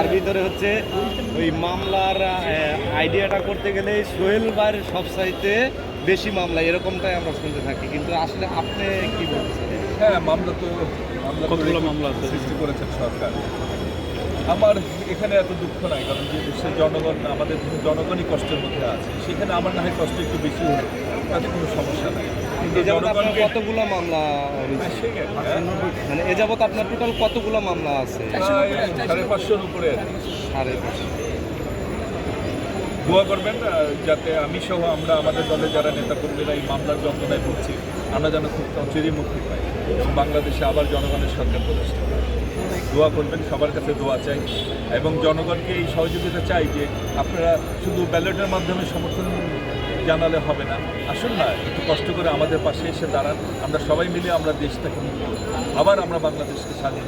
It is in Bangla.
তার ভিতরে হচ্ছে ওই মামলার আইডিয়াটা করতে গেলে সোহেল ভাইয়ের সবসাইতে বেশি মামলা এরকমটাই আমরা শুনতে থাকি। কিন্তু আসলে আপনি কি বলছেন? হ্যাঁ মামলা তো মামলা তো কতগুলো মামলা সৃষ্টি করেছেন সরকার। আমার এখানে এত দুঃখ নাই কারণ যে দেশের জনগণ আমাদের জনগণই কষ্টের মধ্যে আছে। সেখানে আমার না হয় কষ্ট একটু বেশি হলো তাতে কোনো সমস্যা নাই। জনগণকে কতগুলো মামলা। মানে এ যাবত আপনার টোটাল কতগুলো মামলা আছে সাড়ে পাঁচশোর উপরে। সাড়ে পাঁচশো দোয়া করবেন যাতে আমি সহ আমরা আমাদের দলে যারা নেতা কর্মীরা এই মামলার যন্ত্রণায় ভুগছি আমরা যেন খুব চিরি মুক্তি পাই এবং বাংলাদেশে আবার জনগণের সরকার প্রতিষ্ঠা। দোয়া করবেন সবার কাছে দোয়া চাই এবং জনগণকে এই সহযোগিতা চাই যে আপনারা শুধু ব্যালটের মাধ্যমে সমর্থন জানালে হবে না। আসুন না, একটু কষ্ট করে আমাদের পাশে এসে দাঁড়ান। আমরা সবাই মিলে আমরা দেশটাকে মুক্ত আবার আমরা বাংলাদেশকে স্বাধীন।